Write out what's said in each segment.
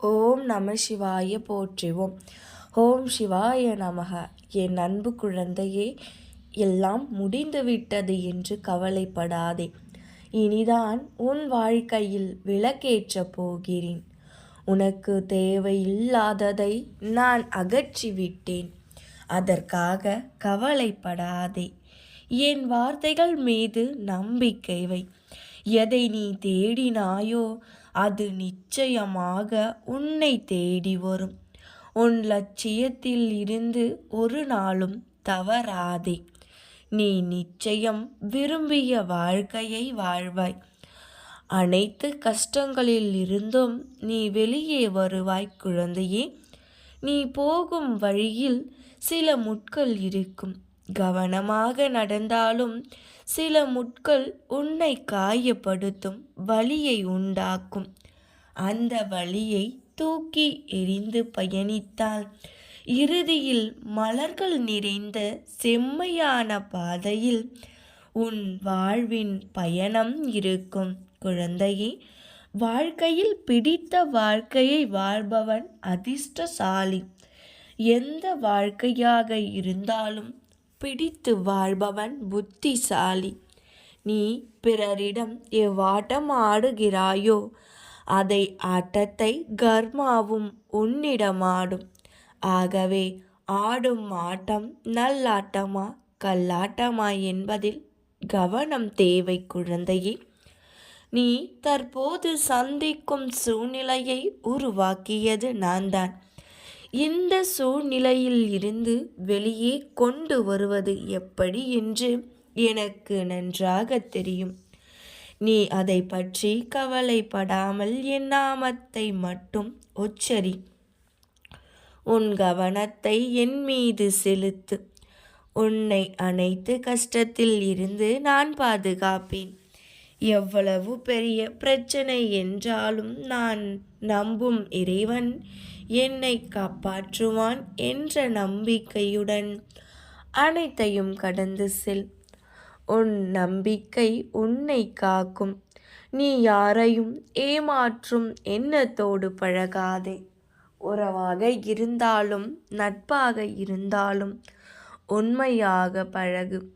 ஓம் நம சிவாய போற்றுவோம். ஓம் சிவாய நமக. என் அன்பு குழந்தையே எல்லாம் முடிந்துவிட்டது என்று கவலைப்படாதே. இனிதான் உன் வாழ்க்கையில் விளக்கேற்ற போகிறேன். உனக்கு தேவையில்லாததை நான் அகற்றிவிட்டேன். அதற்காக கவலைப்படாதே. என் வார்த்தைகள் மீது நம்பிக்கை வை. எதை நீ தேடினாயோ அது நிச்சயமாக உன்னை தேடி வரும். உன் லட்சியத்தில் இருந்து ஒரு நாளும் தவறாதே. நீ நிச்சயம் விரும்பிய வாழ்க்கையை வாழ்வாய். அனைத்து கஷ்டங்களில் இருந்தும் நீ வெளியே வருவாய் குழந்தையே. நீ போகும் வழியில் சில முட்கள் இருக்கும். கவனமாக நடந்தாலும் சில முட்கள் உன்னை காயப்படுத்தும் வழியை உண்டாக்கும். அந்த வழியை தூக்கி எறிந்து பயணித்தால் இறுதியில் மலர்கள் நிறைந்த செம்மையான பாதையில் உன் வாழ்வின் பயணம் இருக்கும். குழந்தையே வாழ்க்கையில் பிடித்த வாழ்க்கையை வாழ்பவன் அதிர்ஷ்டசாலி. எந்த வாழ்க்கையாக இருந்தாலும் பிடித்து வாழ்பவன் புத்திசாலி. நீ பிறரிடம் எவ்வாட்டம் ஆடுகிறாயோ அதை ஆட்டத்தை கர்மாவும் உன்னிடமாடும். ஆகவே ஆடும் ஆட்டம் நல்லாட்டமா கல்லாட்டமா என்பதில் கவனம் தேவை குழந்தையே. நீ தற்போது சந்திக்கும் சூழ்நிலையை உருவாக்கியது நான் தான் இந்த சூழ்நிலையில் இருந்து வெளியே கொண்டு வருவது எப்படி என்று எனக்கு நன்றாக தெரியும். நீ அதை பற்றி கவலைப்படாமல் என் நாமத்தை மட்டும் உச்சரி. உன் கவனத்தை என் மீது செலுத்து. உன்னை அனைத்து கஷ்டத்தில் இருந்து நான் பாதுகாப்பேன். எவ்வளவு பெரிய பிரச்சனை என்றாலும் நான் நம்பும் இறைவன் என்னை காப்பாற்றுவான் என்ற நம்பிக்கையுடன் அனைத்தையும் கடந்து செல். உன் நம்பிக்கை உன்னை காக்கும். நீ யாரையும் ஏமாற்றும் எண்ணத்தோடு பழகாதே. உறவாக இருந்தாலும் நட்பாக இருந்தாலும் உண்மையாக பழகு.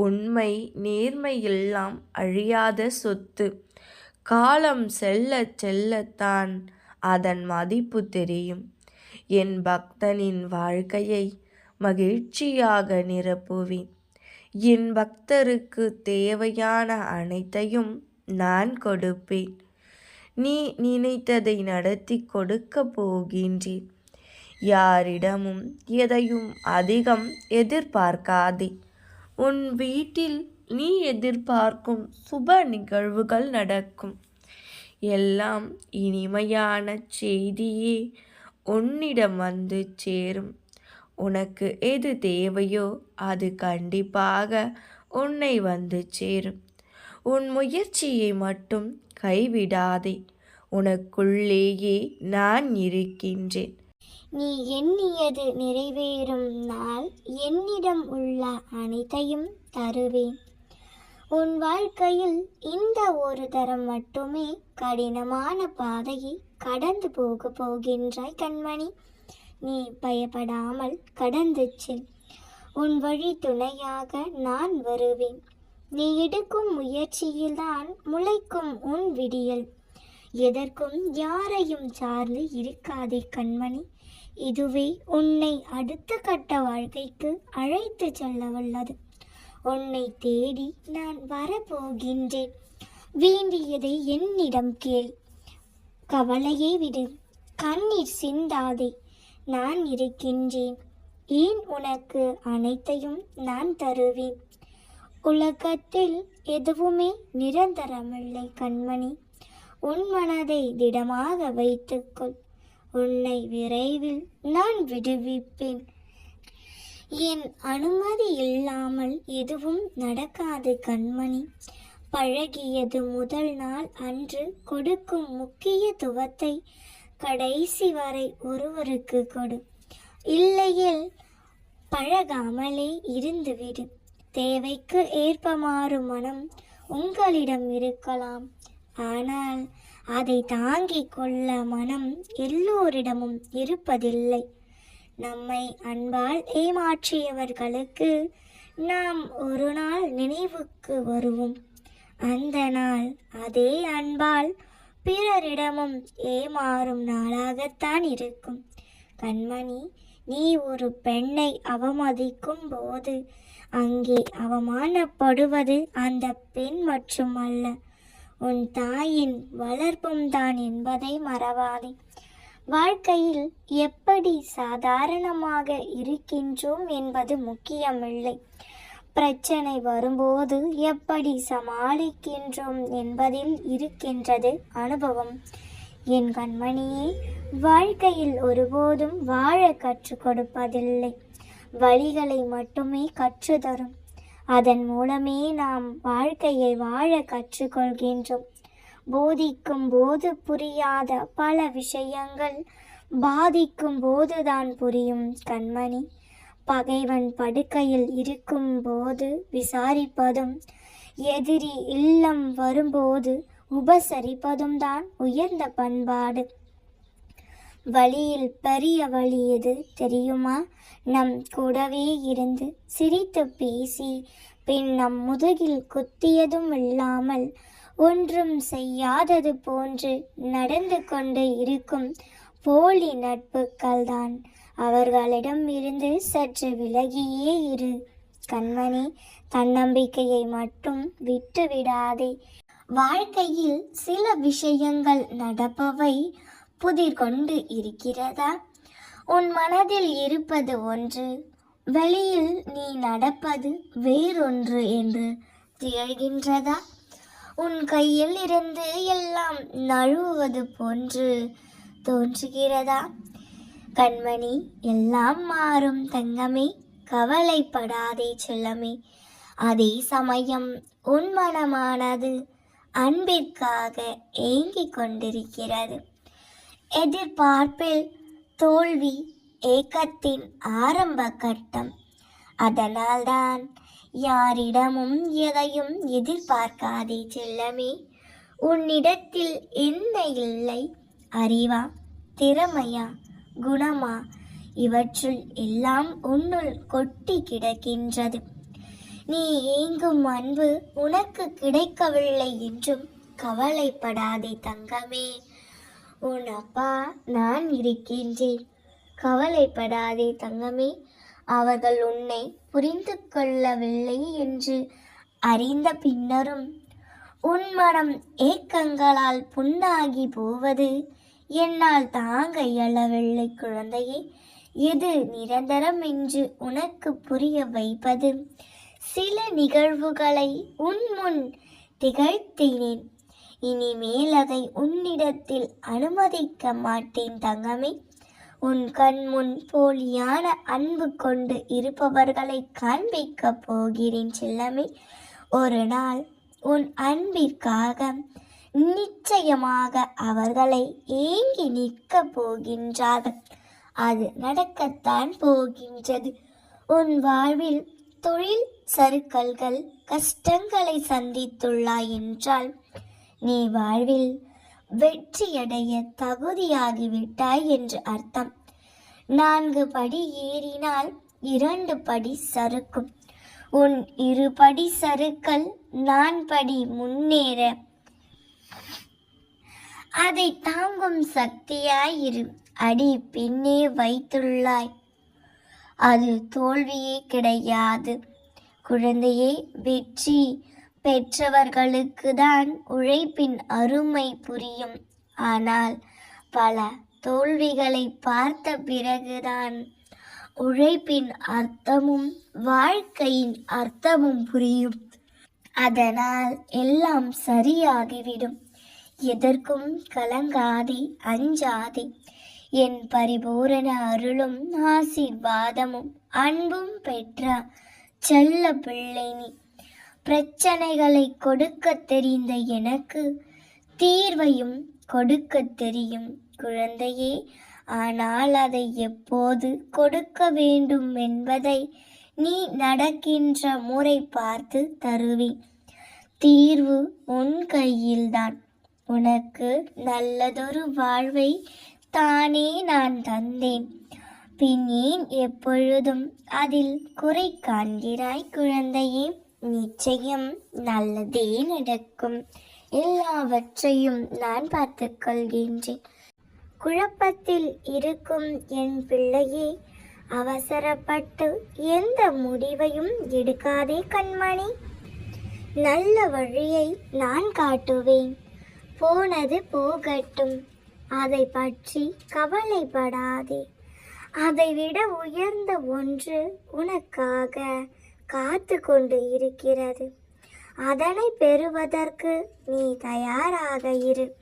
உண்மை நேர்மையெல்லாம் அழியாத சொத்து. காலம் செல்ல செல்லத்தான் அதன் மதிப்பு தெரியும். என் பக்தனின் வாழ்க்கையை மகிழ்ச்சியாக நிரப்புவேன். என் பக்தருக்கு தேவையான அனைத்தையும் நான் கொடுப்பேன். நீ நினைத்ததை நடத்தி கொடுக்க போகின்றேன். யாரிடமும் எதையும் அதிகம் எதிர்பார்க்காதே. உன் வீட்டில் நீ எதிர்பார்க்கும் சுப நிகழ்வுகள் நடக்கும். எல்லாம் இனிமையான செய்தியே உன்னிடம் வந்து சேரும். உனக்கு எது தேவையோ அது கண்டிப்பாக உன்னை வந்து சேரும். உன் முயற்சியை மட்டும் கைவிடாதே. உனக்குள்ளேயே நான் இருக்கின்றேன். நீ எண்ணியது நிறைவேறும் நாள் என்னிடம் உள்ள அனைத்தையும் தருவேன். உன் வாழ்க்கையில் இந்த ஒரு தரம் மட்டுமே கடினமான பாதையை கடந்து போக போகின்றாய் கண்மணி. நீ பயப்படாமல் கடந்து செல். உன் வழி துணையாக நான் வருவேன். நீ எடுக்கும் முயற்சியில்தான் முளைக்கும் உன் விடியல். எதற்கும் யாரையும் சார்ந்து இருக்காதே கண்மணி. இதுவே உன்னை அடுத்த கட்ட வாழ்க்கைக்கு அழைத்து செல்ல வல்லது. உன்னை தேடி நான் வரப்போகின்றேன். வேண்டியதை என்னிடம் கேள். கவலையை விடு. கண்ணீர் சிந்தாதே. நான் இருக்கின்றேன். ஏன் உனக்கு அனைத்தையும் நான் தருவேன்? உலகத்தில் எதுவுமே நிரந்தரமில்லை கண்மணி. உன் மனதை திடமாக வைத்துக்கொள். உன்னை விரைவில் நான் விடுவிப்பேன். என் அனுமதி இல்லாமல் எதுவும் நடக்காது கண்மணி. பழகியது முதல் நாள் அன்று கொடுக்கும் முக்கியத்துவத்தை கடைசி வரை ஒருவருக்கு கொடு. இல்லையில் பழகாமலே இருந்துவிடு. தேவைக்கு ஏற்ப மாறும் மனம் உங்களிடம் இருக்கலாம். ஆனால் அதை தாங்கிக் கொள்ள மனம் எல்லோரிடமும் இருப்பதில்லை. நம்மை அன்பால் ஏமாற்றியவர்களுக்கு நாம் ஒரு நாள் நினைவுக்கு வருவோம். அந்த நாள் அதே அன்பால் பிறரிடமும் ஏமாறும் நாளாகத்தான் இருக்கும். கண்மணி நீ ஒரு பெண்ணை அவமதிக்கும் போது அங்கே அவமானப்படுவது அந்த பெண் மட்டுமல்ல உன் தாயின் வளர்ப்பும் தான் என்பதை மறவாதே. வாழ்க்கையில் எப்படி சாதாரணமாக இருக்கின்றோம் என்பது முக்கியமில்லை. பிரச்சனை வரும்போது எப்படி சமாளிக்கின்றோம் என்பதில் இருக்கின்றது அனுபவம். என் கண்மணியே வாழ்க்கையில் ஒருபோதும் வாழ கற்றுக் கொடுப்பதில்லை. வழிகளை மட்டுமே கற்றுத்தரும் அதன் மூலமே நாம் வாழ்க்கையை வாழ கற்றுக்கொள்கின்றோம். போதிக்கும் போது புரியாத பல விஷயங்கள் பாதிக்கும் போதுதான் புரியும் கண்மணி. பகைவன் படுக்கையில் இருக்கும் போது விசாரிப்பதும் எதிரி இல்லம் வரும்போது உபசரிப்பதும் தான் உயர்ந்த பண்பாடு. வழியில் பெரிய வழி எது தெரியுமா? நம் கூடவே இருந்து சிரித்து பேசி பின் நம் முதுகில் குத்தியதும் இல்லாமல் ஒன்றும் செய்யாதது போன்று நடந்து கொண்டு இருக்கும் போலி நட்புக்கள்தான் அவர்களிடம் இருந்து சற்று விலகியே இரு. கண்மணி தன்னம்பிக்கையை மட்டும் விட்டுவிடாதே. வாழ்க்கையில் சில விஷயங்கள் நடப்பவை புதிர் கொண்டு இருக்கிறதா? உன் மனதில் இருப்பது ஒன்று வெளியில் நீ நடப்பது வேறொன்று என்று திகழ்கின்றதா? உன் கையில் இருந்து எல்லாம் நழுவுவது போன்று தோன்றுகிறதா? கண்மணி எல்லாம் மாறும் தங்கமே கவலைப்படாதே செல்லமே. அதே சமயம் உன் மனமானது அன்பிற்காக ஏங்கிக் கொண்டிருக்கிறது. எதிர்பார்ப்பில் தோல்வி ஏக்கத்தின் ஆரம்ப கட்டம். அதனால்தான் யாரிடமும் எதையும் எதிர்பார்க்காதே செல்லமே. உன்னிடத்தில் என்ன இல்லை? அறிவா? திறமையா? குணமா? இவற்றுள் எல்லாம் உன்னுள் கொட்டி கிடக்கின்றது. நீ ஏங்கும் அன்பு உனக்கு கிடைக்கவில்லை என்றும் கவலைப்படாதே தங்கமே. உன் அப்பா நான் இருக்கின்றேன். கவலைப்படாதே தங்கமே. அவர்கள் உன்னை புரிந்து கொள்ளவில்லை என்று அறிந்த பின்னரும் உன் மனம் ஏக்கங்களால் புண்ணாகி போவது என்னால் தாங்க இயலவில்லை குழந்தையே. எது நிரந்தரம் என்று உனக்கு புரிய வைப்பது? சில நிகழ்வுகளை உன் முன் திகழ்த்தினேன். இனிமேல் அதை உன்னிடத்தில் அனுமதிக்க மாட்டேன் தங்கமே. உன் கண் முன் போலியான அன்பு கொண்டு இருப்பவர்களை காண்பிக்க போகிறேன் செல்லமே. ஒரு நாள் உன் அன்பிற்காக நிச்சயமாக அவர்களை ஏங்கி நிற்க போகின்றார்கள். அது நடக்கத்தான் போகின்றது. உன் வாழ்வில் தொழில் சறுக்கல்கள் கஷ்டங்களை சந்தித்துள்ளாய் என்றால் நீ வாழ்வில் வெற்றியடைய தகுதியாகிவிட்டாய் என்று அர்த்தம். நான்கு படி ஏறினால் இரண்டு படி சறுக்கும். உன் இரு படி சறுக்கல் நான் படி முன்னேற. அதை தாங்கும் சக்தியாயிரு. அடி பின்னே வைத்துள்ளாய். அது தோல்வியே கிடையாது. குழந்தையே வெற்றி பெற்றவர்களுக்கு தான் உழைப்பின் அருமை புரியும். ஆனால் பல தோல்விகளை பார்த்த பிறகுதான் உழைப்பின் அர்த்தமும் வாழ்க்கையின் அர்த்தமும் புரியும். அதனால் எல்லாம் சரியாகிவிடும். எதற்கும் கலங்காதே அஞ்சாதே. என் பரிபூரண அருளும் ஆசீர்வாதமும் அன்பும் பெற்ற செல்ல பிள்ளை நீ. பிரச்சனைகளை கொடுக்க தெரிந்த எனக்கு தீர்வையும் கொடுக்க தெரியும் குழந்தையே. ஆனால் அதை எப்போது கொடுக்க வேண்டும் என்பதை நீ நடக்கின்ற முறை பார்த்து தருவேன் தீர்வு உன் கையில்தான். உனக்கு நல்லதொரு வாழ்வை தானே நான் தந்தேன். பின் ஏன் எப்பொழுதும் அதில் குறை காண்கிறாய் குழந்தையே? நிச்சயம் நல்லதே நடக்கும். எல்லாவற்றையும் நான் பார்த்துக் கொள்கின்றேன். குழப்பத்தில் இருக்கும் என் பிள்ளையே அவசரப்பட்டு எந்த முடிவையும் எடுக்காதே கண்மணி. நல்ல வழியை நான் காட்டுவேன். போனது போகட்டும். அதை பற்றி கவலைப்படாதே. அதைவிட உயர்ந்த ஒன்று உனக்காக. காத்து கொண்டு இருக்கிறது. அதனை பெறுவதற்கு நீ தயாராக இரு.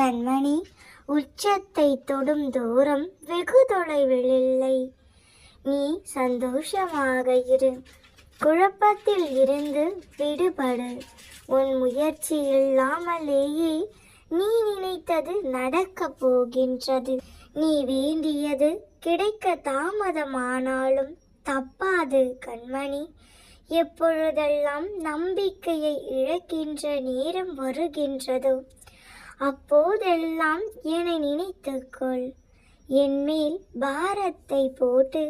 கண்மணி உச்சத்தை தொடும் தூரம் வெகு தொலைவில் இல்லை நீ சந்தோஷமாக இரு. குழப்பத்தில் இருந்து விடுபடு. உன் முயற்சி இல்லாமலேயே நீ நினைத்தது நடக்கப் போகின்றது. நீ வேண்டியது கிடைக்க தாமதமானாலும் தப்பாது கண்மணி. எப்பொழுதெல்லாம் நம்பிக்கையை இழக்கின்ற நேரம் வருகின்றதோ அப்போதெல்லாம் என்னை நினைத்துக்கொள். என் மேல் பாரத்தை போட்டு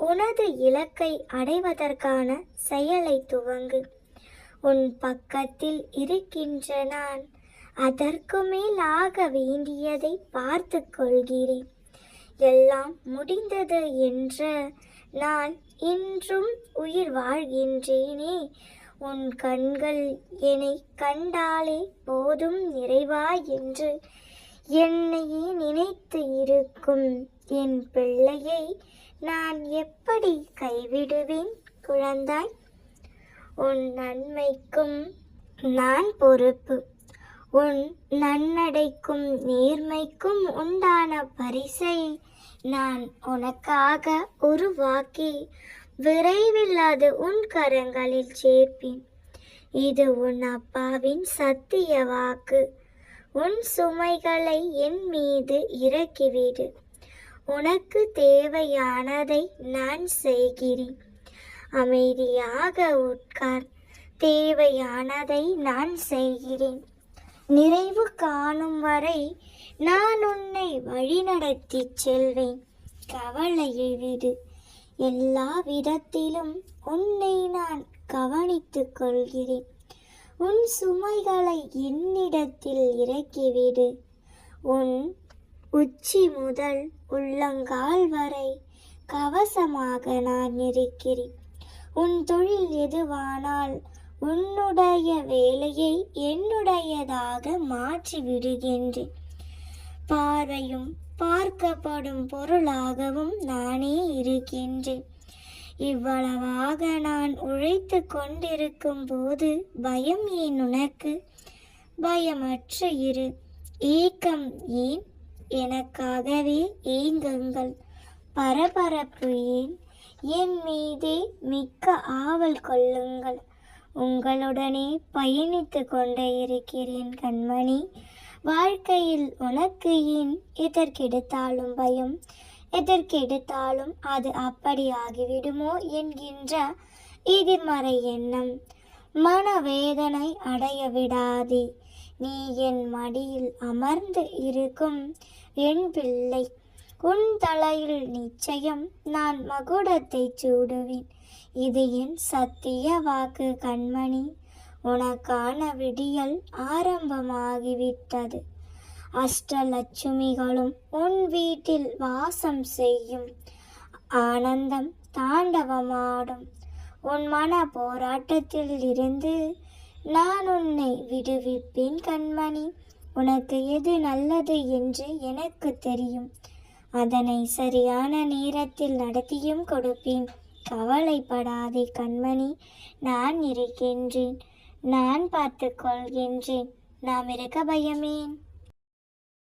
உனது இலக்கை அடைவதற்கான செயலை துவங்கு. உன் பக்கத்தில் இருக்கின்ற நான் அதற்கு மேல் ஆக வேண்டியதை பார்த்து கொள்கிறேன் எல்லாம் முடிந்தது என்ற நான் இன்றும் உயிர் வாழ்கின்றேனே. உன் கண்கள் என்னை கண்டாலே போதும் நிறைவா என்று என்னையே நினைத்து இருக்கும் என் பிள்ளையை நான் எப்படி கைவிடுவேன் குழந்தாய்? உன் நன்மைக்கும் நான் பொறுப்பு. உன் நன்னடைக்கும் நேர்மைக்கும் உண்டான பரிசை நான் உனக்காக உருவாக்கி விரைவில் அது உன் கரங்களில் சேர்ப்பேன். இது உன் அப்பாவின் சத்திய வாக்கு. உன் சுமைகளை என் மீது இறக்கிவிடு. உனக்கு தேவையானதை நான் செய்கிறேன். அமைதியாக உட்கார். தேவையானதை நான் செய்கிறேன். நிறைவு காணும் வரை நான் உன்னை வழிநடத்திச் செல்வேன். கவலையை விடு எல்லா விதத்திலும் உன்னை நான் கவனித்துக் கொள்கிறேன். உன் சுமைகளை என்னிடத்தில் இறக்கிவிடு. உன் உச்சி முதல் உள்ளங்கால் வரை கவசமாக நான் இருக்கிறேன். உன் தொழில் எதுவானால் உன்னுடைய வேலையை என்னுடையதாக மாற்றி விடுகின்றேன் பார்வையும் பார்க்கப்படும் பொருளாகவும் நானே இருக்கின்றேன். இவ்வளவாக நான் உழைத்து கொண்டிருக்கும் போது பயம் ஏன் உனக்கு? பயமற்ற இரு. ஏக்கம் ஏன்? எனக்காகவே ஏங்குங்கள். பரபரப்பு ஏன்? என் மீதே மிக்க ஆவல் கொள்ளுங்கள். உங்களுடனே பயணித்து கொண்டே இருக்கிறேன் கண்மணி. வாழ்க்கையில் உனக்கு ஏன் எதற்கெடுத்தாலும் பயம்? எதற்கெடுத்தாலும் அது அப்படி ஆகிவிடுமோ என்கின்ற எதிர்மறை எண்ணம். மனவேதனை அடைய விடாதே. நீ என் மடியில் அமர்ந்து இருக்கும் என் பிள்ளை. உன் தலையில் நிச்சயம் நான் மகுடத்தை சூடுவேன். இது என் சத்திய வாக்கு கண்மணி. உனக்கான விடியல் ஆரம்பமாகிவிட்டது. அஷ்டலட்சுமிகளும் உன் வீட்டில் வாசம் செய்யும் ஆனந்தம் தாண்டவமாடும். உன் மன போராட்டத்தில் இருந்து நான் உன்னை விடுவிப்பேன் கண்மணி. உனக்கு எது நல்லது என்று எனக்கு தெரியும். அதனை சரியான நேரத்தில் நடத்தியும் கொடுப்பேன். கவலைப்படாதே கண்மணி. நான் இருக்கின்றேன். நான் பார்த்து கொள்கின்றேன் நாம் இருக்க பயமேன்.